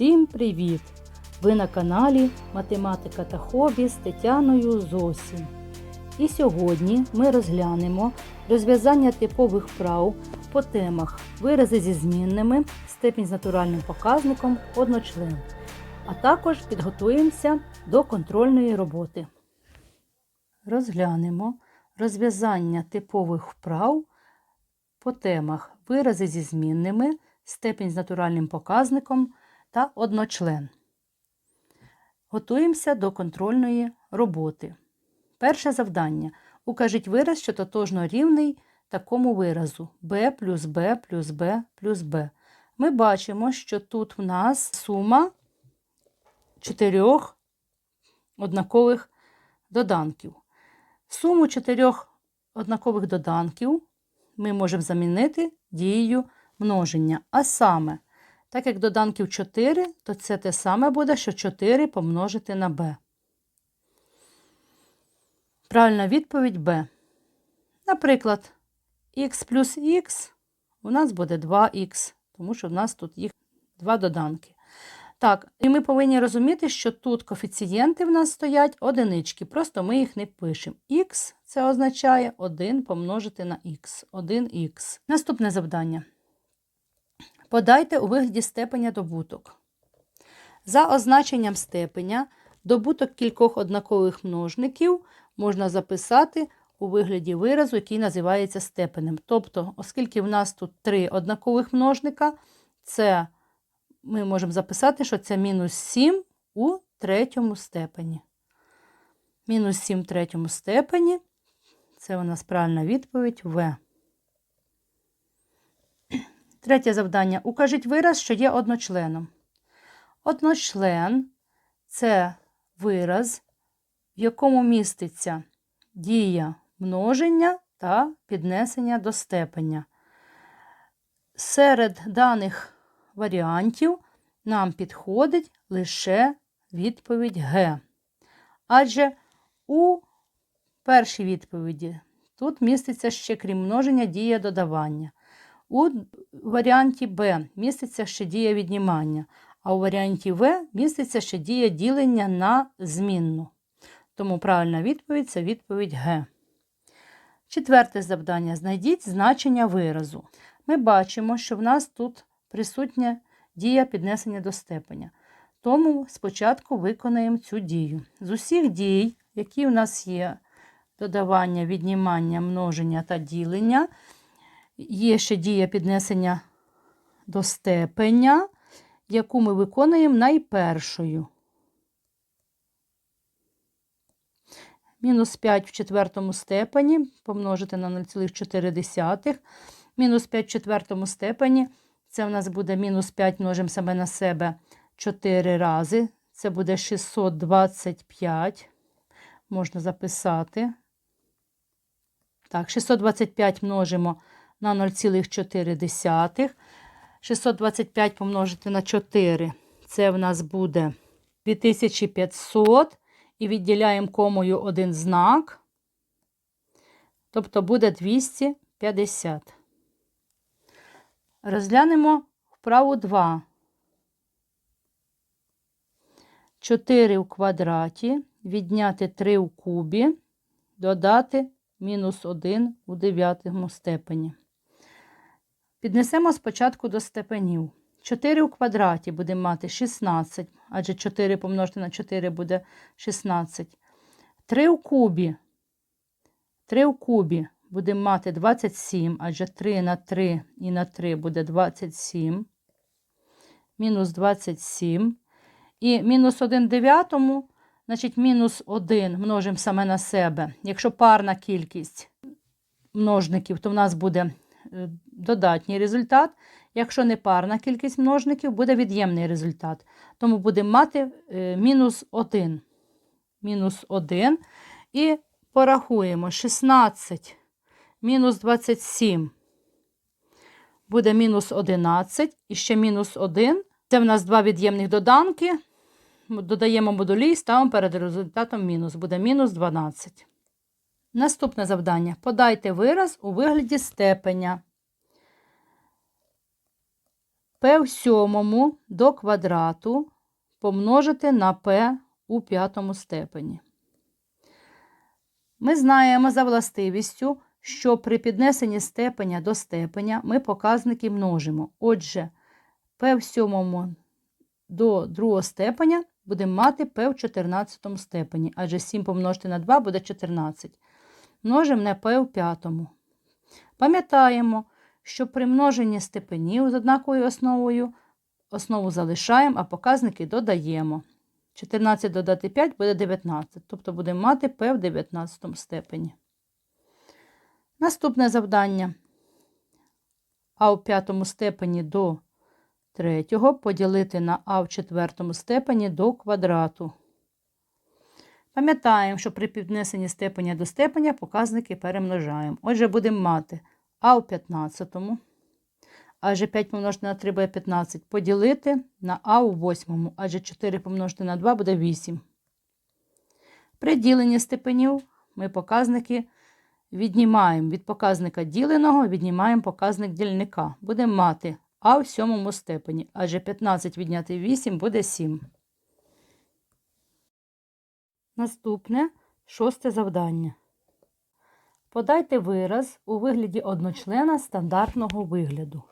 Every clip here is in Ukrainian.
Всім привіт! Ви на каналі Математика та хобі з Тетяною Зосі. І сьогодні ми розглянемо розв'язання типових вправ по темах вирази зі змінними, степінь з натуральним показником, одночлен. А також підготуємося до контрольної роботи. Розглянемо розв'язання типових вправ по темах вирази зі змінними, степінь з натуральним показником та одночлен. Готуємося до контрольної роботи. Перше завдання. Укажіть вираз, що тотожно рівний такому виразу b плюс b плюс b плюс b. Ми бачимо, що тут в нас сума чотирьох однакових доданків. Суму чотирьох однакових доданків ми можемо замінити дією множення. А саме, так як доданків 4, то це те саме буде, що 4 помножити на b. Правильна відповідь b. Наприклад, х плюс х у нас буде 2х, тому що в нас тут їх два доданки. Так, і ми повинні розуміти, що тут коефіцієнти в нас стоять одинички, просто ми їх не пишемо. Х це означає 1 помножити на х. 1х. Наступне завдання. Подайте у вигляді степеня добуток. За означенням степеня добуток кількох однакових множників можна записати у вигляді виразу, який називається степенем. Тобто, оскільки в нас тут три однакових множника, це ми можемо записати, що це мінус 7 у третьому степені. Мінус 7 в третьому степені. Це у нас правильна відповідь В. Третє завдання. Укажіть вираз, що є одночленом. Одночлен це вираз, в якому міститься дія множення та піднесення до степеня. Серед даних варіантів нам підходить лише відповідь Г. Адже у першій відповіді тут міститься ще крім множення дія додавання. У варіанті Б міститься ще дія віднімання, а у варіанті В міститься ще дія ділення на змінну. Тому правильна відповідь це відповідь Г. Четверте завдання. Знайдіть значення виразу. Ми бачимо, що в нас тут присутня дія піднесення до степеня. Тому спочатку виконаємо цю дію. З усіх дій, які у нас є додавання, віднімання, множення та ділення, є ще дія піднесення до степеня, яку ми виконуємо найпершою. Мінус 5 в четвертому степені помножити на 0,4. Мінус 5 в четвертому степені. Це в нас буде мінус 5 множимо себе на себе 4 рази. Це буде 625. Можна записати. Так, 625 множимо на 0,4. 625 помножити на 4. Це в нас буде 2500. І відділяємо комою один знак. Тобто буде 250. Розглянемо вправу 2. 4 у квадраті, відняти 3 у кубі, додати мінус 1 у дев'ятому степені. Піднесемо спочатку до степенів. 4 у квадраті будемо мати 16, адже 4 помножити на 4 буде 16. 3 у кубі. 3 у кубі будемо мати 27, адже 3 на 3 і на 3 буде 27. Мінус 27. І мінус 1 дев'ятому, значить, мінус 1 множимо саме на себе. Якщо парна кількість множників, то в нас буде додатній результат. Якщо не парна кількість множників, буде від'ємний результат. Тому будемо мати мінус 1. Мінус 1. І порахуємо 16 мінус 27. Буде мінус 11 і ще мінус 1. Це в нас два від'ємних доданки. Додаємо модулі і ставимо перед результатом мінус. Буде мінус 12. Наступне завдання. Подайте вираз у вигляді степеня. P в сьомому до квадрату помножити на p у п'ятому степені. Ми знаємо за властивістю, що при піднесенні степеня до степеня ми показники множимо. Отже, p в сьомому до другого степеня будемо мати p в 14 степені, адже 7 помножити на 2 буде 14. Множимо на p в п'ятому. Пам'ятаємо, що при множенні степенів з однаковою основою основу залишаємо, а показники додаємо. 14 додати 5 буде 19, тобто будемо мати p в 19 степені. Наступне завдання. А в п'ятому степені до третього поділити на а в четвертому степені до квадрату. Пам'ятаємо, що при піднесенні степеня до степеня показники перемножаємо. Отже, будемо мати а в 15, адже 5 помножити на 3 буде 15, поділити на а у 8, адже 4 помножити на 2 буде 8. При діленні степенів ми показники віднімаємо від показника діленого, віднімаємо показник дільника. Будемо мати а в сьомому степені, адже 15 відняти 8 буде 7. Наступне шосте завдання. Подайте вираз у вигляді одночлена стандартного вигляду.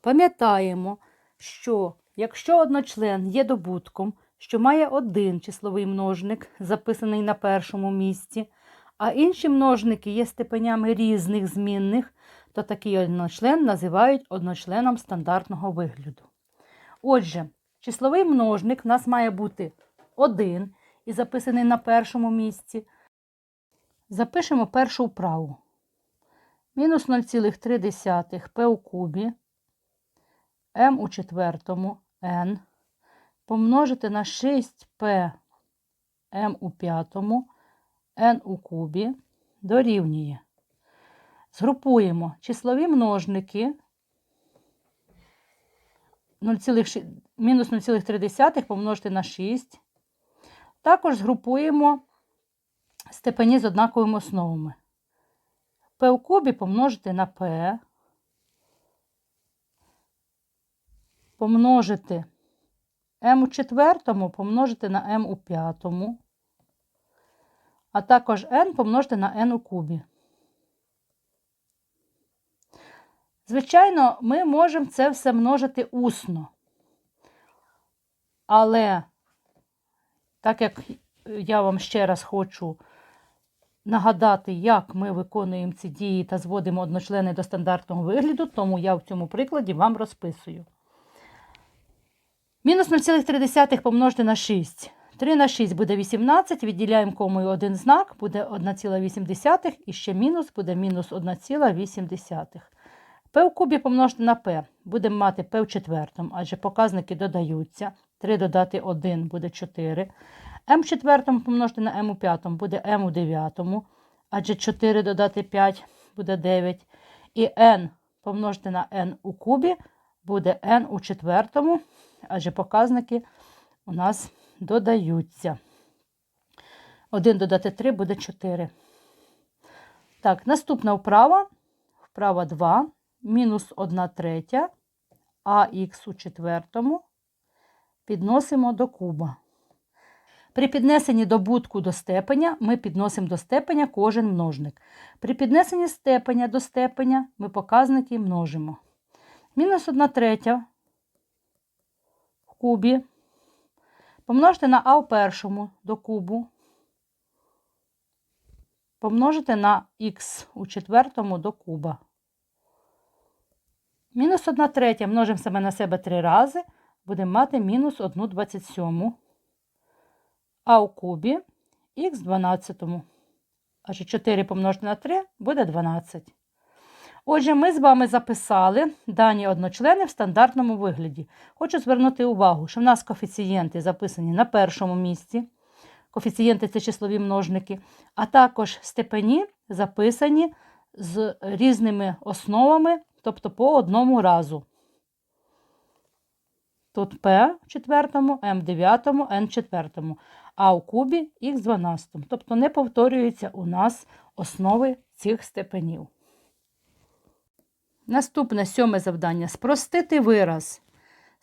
Пам'ятаємо, що якщо одночлен є добутком, що має один числовий множник, записаний на першому місці, а інші множники є степенями різних змінних, то такий одночлен називають одночленом стандартного вигляду. Отже, числовий множник в нас має бути 1 і записаний на першому місці. Запишемо першу вправу. Мінус 0,3 p у кубі, m у четвертому n помножити на 6p m у п'ятому n у кубі дорівнює. Згрупуємо числові множники мінус 0,3 помножити на 6. Також згрупуємо степені з однаковими основами. P у кубі помножити на P, помножити m у четвертому помножити на m у п'ятому, а також n помножити на n у кубі. Звичайно, ми можемо це все множити усно. Але, так як я вам ще раз хочу нагадати, як ми виконуємо ці дії та зводимо одночлени до стандартного вигляду, тому я в цьому прикладі вам розписую. Мінус 0,3 помножити на 6. 3 на 6 буде 18, відділяємо комою один знак, буде 1,8 і ще мінус буде мінус 1,8. P в кубі помножити на P. Будемо мати P в четвертому, адже показники додаються. 3 додати 1 буде 4. M в четвертому помножити на m у п'ятому буде m у дев'ятому, адже 4 додати 5 буде 9. І n помножити на n у кубі буде n у четвертому, адже показники у нас додаються. 1 додати 3 буде 4. Так, наступна вправа. Вправа 2. Мінус 1 третя, а х у четвертому підносимо до куба. При піднесенні добутку до степеня ми підносимо до степеня кожен множник. При піднесенні степеня до степеня ми показники множимо. Мінус 1 третя в кубі. Помножити на а в першому до кубу. Помножити на х у четвертому до куба. Мінус 1 третя множимо себе на себе три рази, будемо мати мінус 1 27. А у кубі х 12. Аж 4 помножити на 3 буде 12. Отже, ми з вами записали дані одночлени в стандартному вигляді. Хочу звернути увагу, що в нас коефіцієнти записані на першому місці. Коефіцієнти це числові множники, а також степені записані з різними основами, тобто по одному разу. Тут P в четвертому, М в дев'ятому, N в четвертому, а у кубі х в дванадцятому. Тобто не повторюються у нас основи цих степенів. Наступне сьоме завдання спростити вираз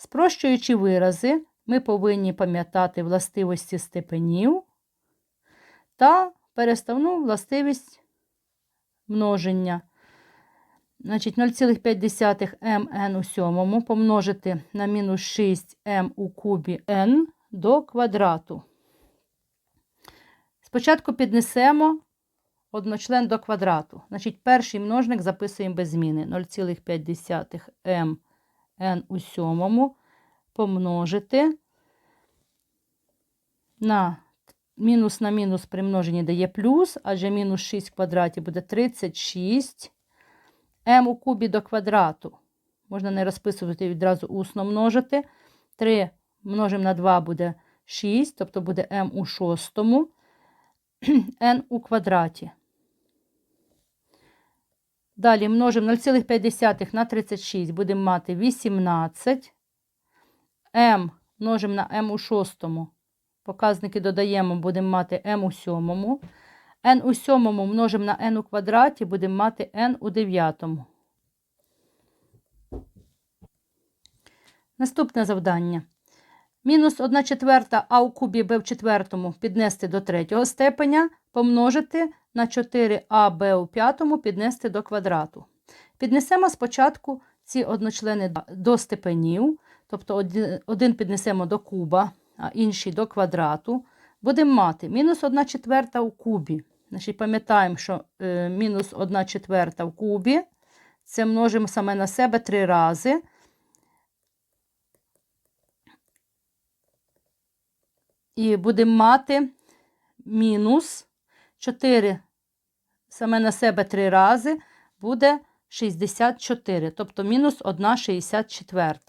Спрощуючи вирази, ми повинні пам'ятати властивості степенів та переставну властивість множення. Значить, 0,5 mn у сьомому помножити на мінус 6 m у кубі n до квадрату. Спочатку піднесемо одночлен до квадрату. Значить, перший множник записуємо без зміни. 0,5 m n у сьомому помножити на мінус на мінус при множенні дає плюс, адже мінус 6 в квадраті буде 36 m у кубі до квадрату. Можна не розписувати відразу усно множити. 3 множимо на 2 буде 6, тобто буде m у шостому, n у квадраті. Далі множимо 0,5 на 36, будемо мати 18. m множимо на m у шостому. Показники додаємо, будемо мати m у сьомому. n у сьомому множимо на n у квадраті, будемо мати n у дев'ятому. Наступне завдання. Мінус 1 четверта а у кубі b в четвертому піднести до третього степеня, помножити на 4аб у п'ятому піднести до квадрату. Піднесемо спочатку ці одночлени до степенів, тобто один піднесемо до куба, а інший до квадрату. Будемо мати мінус 1 четверта у кубі. Значить, Пам'ятаємо, що е, мінус 1 четверта в кубі. Це множимо саме на себе три рази. І будемо мати мінус 4 саме на себе 3 рази буде 64, тобто мінус 1 64.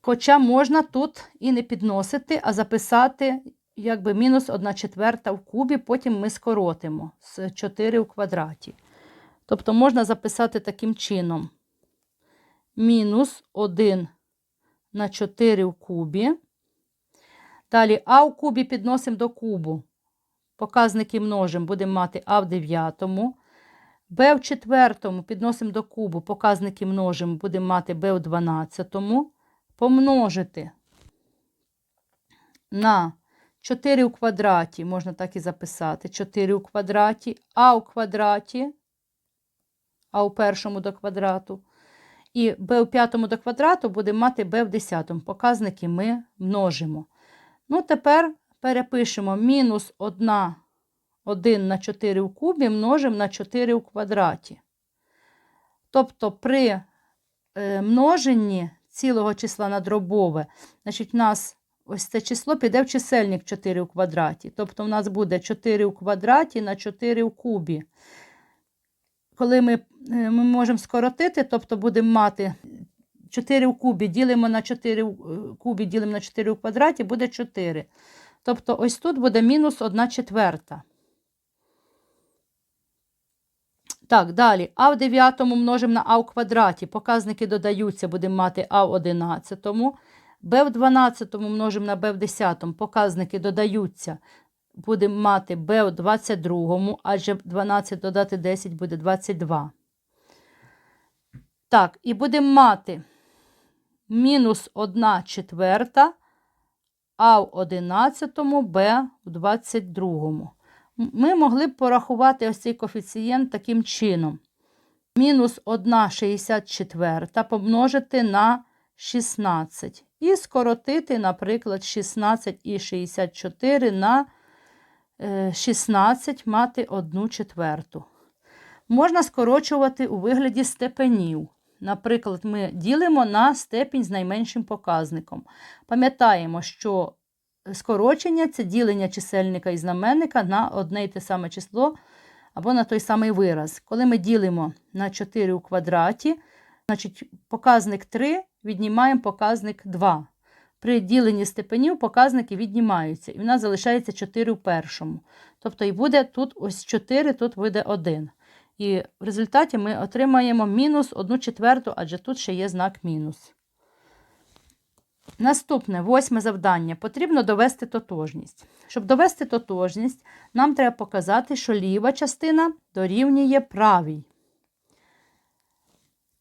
Хоча можна тут і не підносити, а записати якби мінус 1 четверта в кубі, потім ми скоротимо з 4 у квадраті. Тобто можна записати таким чином: мінус 1 на 4 в кубі. Далі А в кубі підносимо до кубу. Показники множимо, будемо мати А в дев'ятому. Б в четвертому підносимо до кубу, показники множимо, будемо мати Б в дванадцятому. Помножити на 4 у квадраті, можна так і записати. 4 у квадраті, А у квадраті, А у першому до квадрату. І Б у п'ятому до квадрату будемо мати Б в десятому. Показники ми множимо. Ну, тепер перепишемо мінус 1, 1 на 4 в кубі множимо на 4 у квадраті. Тобто при е, множенні цілого числа на дробове, значить, у нас ось це число піде в чисельник 4 у квадраті. Тобто, у нас буде 4 у квадраті на 4 у кубі. Коли ми, е, ми можемо скоротити, тобто будемо мати 4 в кубі ділимо на 4 в кубі, ділимо на 4 у квадраті, буде 4. Тобто, ось тут буде мінус 1 четверта. Так, далі. А в 9 множимо на А в квадраті. Показники додаються, будемо мати А в 11. Б в 12 множимо на Б в 10. Показники додаються. Будемо мати Б в 22, адже 12 додати 10 буде 22. Так, і будемо мати мінус 1 четверта, а в 11, Б в 22. Ми могли б порахувати ось цей коефіцієнт таким чином. Мінус 1 64 помножити на 16. І скоротити, наприклад, 16 і 64 на 16 е, мати 1 четверту. Можна скорочувати у вигляді степенів. Наприклад, ми ділимо на степінь з найменшим показником. Пам'ятаємо, що скорочення це ділення чисельника і знаменника на одне й те саме число або на той самий вираз. Коли ми ділимо на 4 у квадраті, значить показник 3 віднімаємо показник 2. При діленні степенів показники віднімаються, і в нас залишається 4 у першому. Тобто і буде тут ось 4, тут буде 1. І в результаті ми отримаємо мінус 1 четверту, адже тут ще є знак мінус. Наступне восьме завдання. Потрібно довести тотожність. Щоб довести тотожність, нам треба показати, що ліва частина дорівнює правій.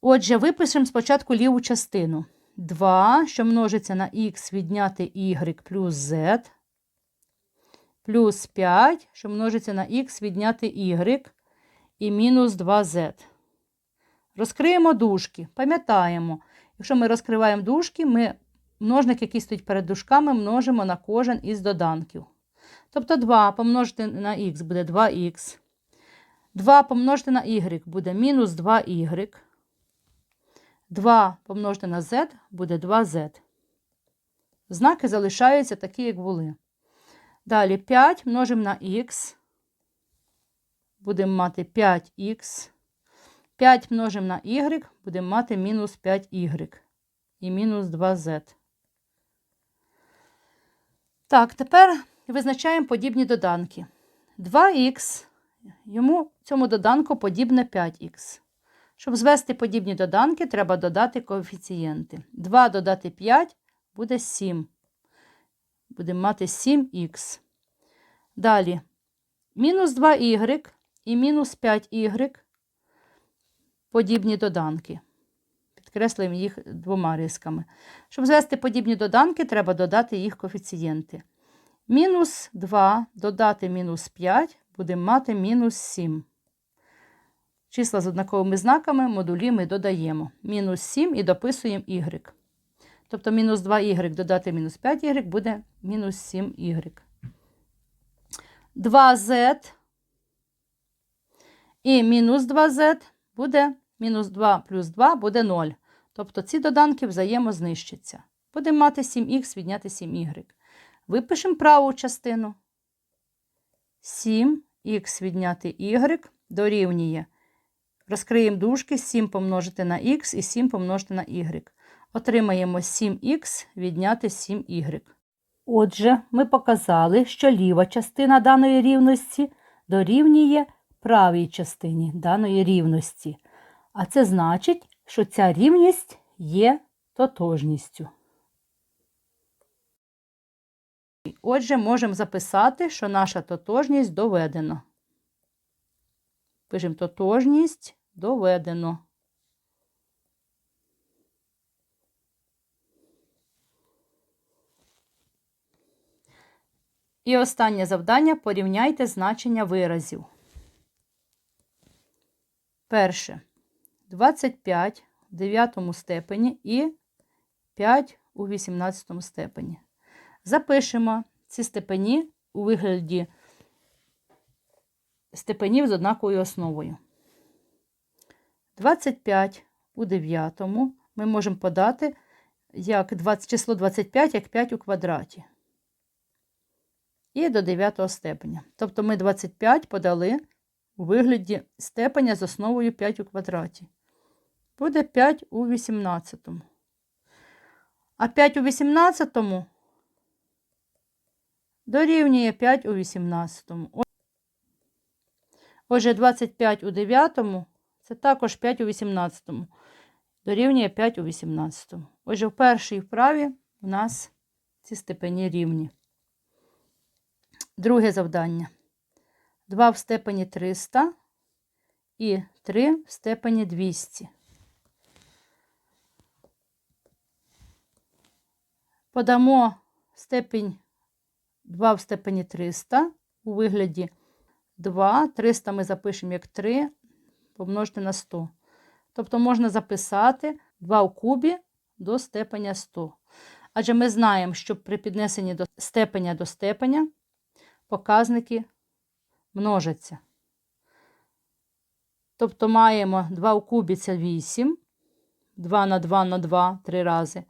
Отже, випишемо спочатку ліву частину. 2, що множиться на х відняти y плюс z, плюс 5, що множиться на х відняти y і мінус 2z. Розкриємо дужки. Пам'ятаємо, якщо ми розкриваємо дужки, ми множник, який стоїть перед дужками, множимо на кожен із доданків. Тобто 2 помножити на х буде 2х. 2 помножити на y буде мінус 2y. 2 помножити на z буде 2z. Знаки залишаються такі, як були. Далі 5 множимо на х. Будемо мати 5х. 5 множимо на y, будемо мати мінус 5y і мінус 2z. Так, тепер визначаємо подібні доданки. 2х, йому цьому доданку подібне 5х. Щоб звести подібні доданки, треба додати коефіцієнти. 2 додати 5 буде 7. Будемо мати 7х. Далі мінус 2y і мінус 5y подібні доданки. Підкреслюємо їх двома рисками. Щоб звести подібні доданки, треба додати їх коефіцієнти. Мінус 2 додати мінус 5 будемо мати мінус 7. Числа з однаковими знаками модулі ми додаємо. Мінус 7 і дописуємо y. Тобто мінус 2y додати мінус 5y буде мінус 7y. 2z і мінус 2z буде мінус 2 плюс 2 буде 0. Тобто ці доданки взаємознищаться. Будемо мати 7х відняти 7y. Випишемо праву частину. 7х відняти y дорівнює. Розкриємо дужки 7 помножити на х і 7 помножити на y. Отримаємо 7х відняти 7y. Отже, ми показали, що ліва частина даної рівності дорівнює правій частині даної рівності. А це значить, що ця рівність є тотожністю. Отже, можемо записати, що наша тотожність доведена. Пишемо тотожність доведено. І останнє завдання порівняйте значення виразів. Перше. 25 в 9 степені і 5 у 18 степені. Запишемо ці степені у вигляді степенів з однаковою основою. 25 у 9 ми можемо подати як 20, число 25 як 5 у квадраті. І до 9 степеня. Тобто ми 25 подали у вигляді степеня з основою 5 у квадраті. Буде 5 у 18. А 5 у 18 дорівнює 5 у 18. Отже, 25 у 9 це також 5 у 18. Дорівнює 5 у 18. Отже, в першій вправі у нас ці степені рівні. Друге завдання. 2 в степені 300 і 3 в степені 200. Подамо степень 2 в степені 300 у вигляді 2. 300 ми запишемо як 3 помножити на 100. Тобто можна записати 2 в кубі до степеня 100. Адже ми знаємо, що при піднесенні до степеня до степеня показники множаться. Тобто маємо 2 в кубі це 8, 2 на 2 на 2 3 рази.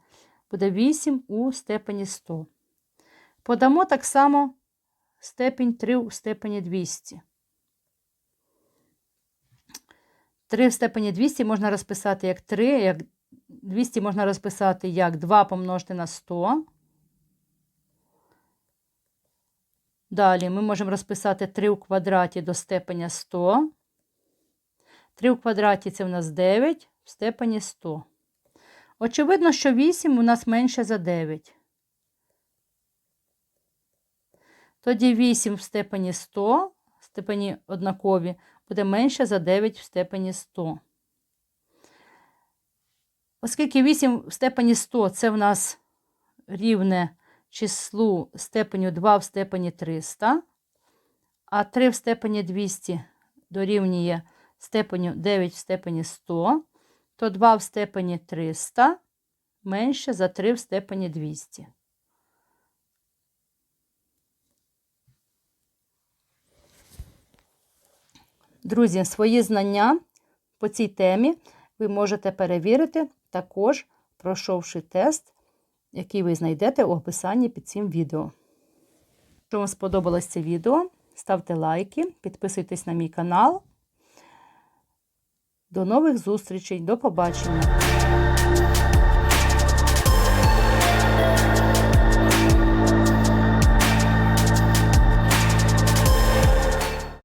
Буде 8 у степені 100. Подамо так само степінь 3 у степені 200. 3 в степені 200 можна розписати як 3, як 200 можна розписати як 2 помножити на 100. Далі ми можемо розписати 3 у квадраті до степеня 100. 3 у квадраті це в нас 9 в степені 100. Очевидно, що 8 у нас менше за 9. Тоді 8 в степені 100, в степені однакові, буде менше за 9 в степені 100. Оскільки 8 в степені 100 це в нас рівне числу степеню 2 в степені 300, а 3 в степені 200 дорівнює степеню 9 в степені 100, то 2 в степені 300 менше за 3 в степені 200. Друзі, свої знання по цій темі ви можете перевірити, також пройшовши тест, який ви знайдете у описанні під цим відео. Якщо вам сподобалось це відео, ставте лайки, підписуйтесь на мій канал. До нових зустрічей, до побачення!